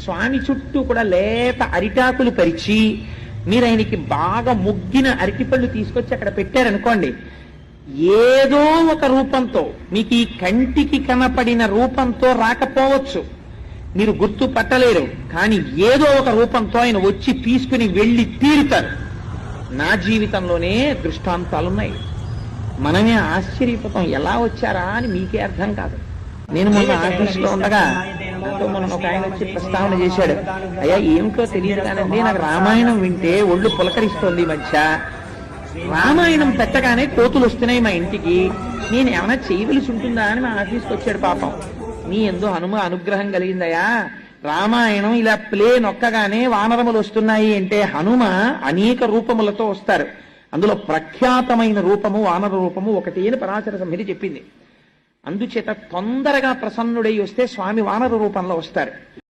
స్వామి చుట్టూ కూడా లేత అరిటాకులు పరిచి మీరు ఆయనకి బాగా ముగ్గిన అరటిపళ్ళు తీసుకొచ్చి అక్కడ పెట్టారనుకోండి ఏదో ఒక రూపంతో మీకు ఈ కంటికి కనపడిన రూపంతో రాకపోవచ్చు. మీరు గుర్తు పట్టలేరు కానీ ఏదో ఒక రూపంతో ఆయన వచ్చి తీసుకుని వెళ్ళి తీరుతారు. నా జీవితంలోనే దృష్టాంతాలున్నాయి మనమే ఆశ్చర్యపోతాం ఎలా వచ్చారా అని మీకే అర్థం కాదు. నేను మొన్న ఆఫీస్లో ఉండగా నాతో మనం ఒక ఆయన వచ్చి ప్రస్తావన చేశాడు. అయ్యా ఏమిటో తెలియదు కానండి నాకు రామాయణం వింటే ఒళ్ళు పులకరిస్తోంది మధ్య. రామాయణం పెట్టగానే కోతులు వస్తున్నాయి మా ఇంటికి. నేను ఏమైనా చేయవలసి ఉంటుందా అని మా ఆఫీస్కి వచ్చాడు పాపం. నీ ఎందు హనుమ అనుగ్రహం కలిగిందయా రామాయణం ఇలా ప్లే నొక్కగానే వానరములు వస్తున్నాయి అంటే హనుమ అనేక రూపములతో వస్తారు. అందులో ప్రఖ్యాతమైన రూపము వానర రూపము ఒకటి అని పరాశర సంహిత చెప్పింది. అందుచేత తొందరగా ప్రసన్నుడై వస్తే స్వామి వానర రూపంలో వస్తారు.